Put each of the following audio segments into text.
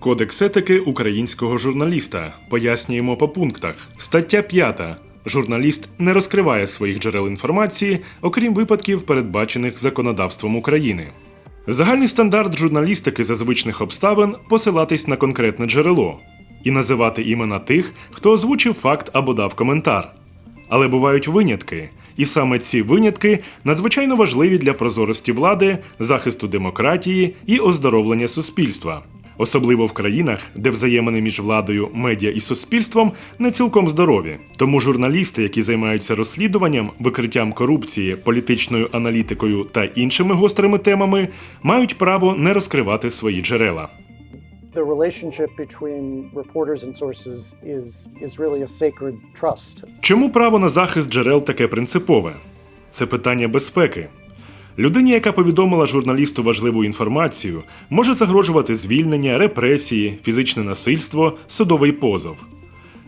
Кодекс етики українського журналіста. Пояснюємо по пунктах. Стаття 5. Журналіст не розкриває своїх джерел інформації, окрім випадків, передбачених законодавством України. Загальний стандарт журналістики за звичних обставин посилатись на конкретне джерело і називати імена тих, хто озвучив факт або дав коментар. Але бувають винятки, і саме ці винятки надзвичайно важливі для прозорості влади, захисту демократії і оздоровлення суспільства. Особливо в країнах, де взаємини між владою, медіа і суспільством не цілком здорові. Тому журналісти, які займаються розслідуванням, викриттям корупції, політичною аналітикою та іншими гострими темами, мають право не розкривати свої джерела. the relationship between reporters and sources is is really a sacred trust. Чому право на захист джерел таке принципове? Це питання безпеки. Людині, яка повідомила журналісту важливу інформацію, може загрожувати звільнення, репресії, фізичне насильство, судовий позов.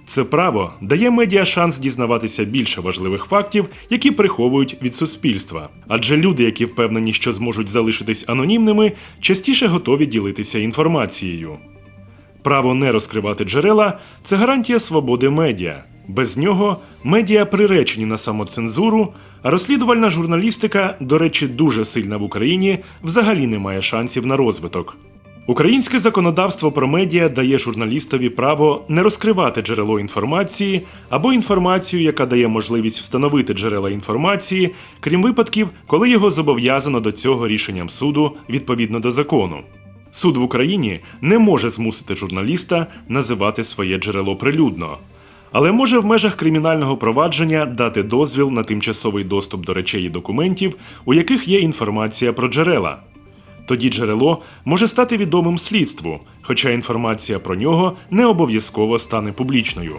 Це право дає медіа шанс дізнаватися більше важливих фактів, які приховують від суспільства. Адже люди, які впевнені, що зможуть залишитись анонімними, частіше готові ділитися інформацією. Право не розкривати джерела це гарантія свободи медіа. Без нього медіа приречені на самоцензуру, а розслідувальна журналістика, до речі, дуже сильна в Україні, взагалі не має шансів на розвиток. Українське законодавство про медіа дає журналістові право не розкривати джерело інформації або інформацію, яка дає можливість встановити джерела інформації, крім випадків, коли його зобов'язано до цього рішенням суду відповідно до закону. Суд в Україні не може змусити журналіста називати своє джерело прилюдно, але може в межах кримінального провадження дати дозвіл на тимчасовий доступ до речей і документів, у яких є інформація про джерела. Тоді джерело може стати відомим слідству, хоча інформація про нього не обов'язково стане публічною.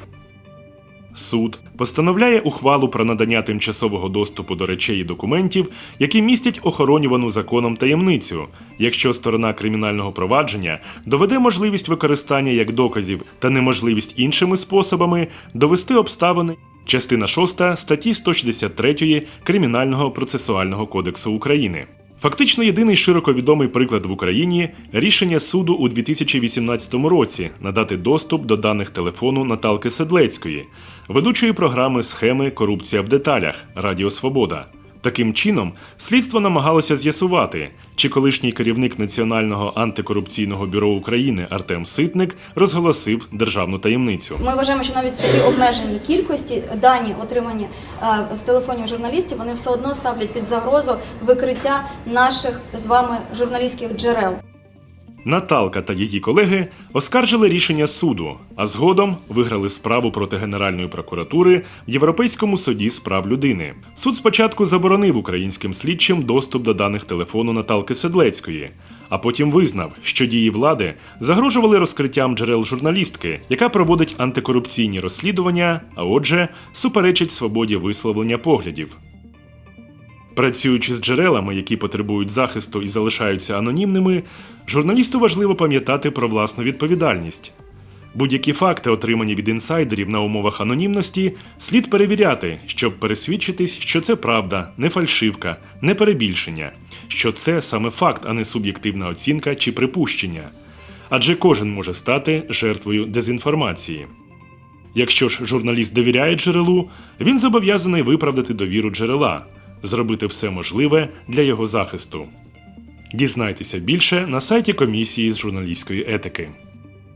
Суд постановляє ухвалу про надання тимчасового доступу до речей і документів, які містять охоронювану законом таємницю, якщо сторона кримінального провадження доведе можливість використання як доказів та неможливість іншими способами довести обставини. Частина 6 статті 163 Кримінального процесуального кодексу України. Фактично єдиний широко відомий приклад в Україні рішення суду у 2018 році надати доступ до даних телефону Наталки Седлецької, ведучої програми схеми Корупція в деталях Радіо Свобода. Таким чином, слідство намагалося з'ясувати, чи колишній керівник Національного антикорупційного бюро України Артем Ситник розголосив державну таємницю. Ми вважаємо, що навіть в такій обмеженій кількості дані, отримані е, з телефонів журналістів, вони все одно ставлять під загрозу викриття наших з вами журналістських джерел. Наталка та її колеги оскаржили рішення суду, а згодом виграли справу проти Генеральної прокуратури в Європейському суді з прав людини. Суд спочатку заборонив українським слідчим доступ до даних телефону Наталки Седлецької, а потім визнав, що дії влади загрожували розкриттям джерел журналістки, яка проводить антикорупційні розслідування, а отже, суперечить свободі висловлення поглядів. Працюючи з джерелами, які потребують захисту і залишаються анонімними, журналісту важливо пам'ятати про власну відповідальність. Будь-які факти, отримані від інсайдерів на умовах анонімності, слід перевіряти, щоб пересвідчитись, що це правда, не фальшивка, не перебільшення, що це саме факт, а не суб'єктивна оцінка чи припущення. Адже кожен може стати жертвою дезінформації. Якщо ж журналіст довіряє джерелу, він зобов'язаний виправдати довіру джерела, зробити все можливе для його захисту. Дізнайтеся більше на сайті комісії з журналістської етики.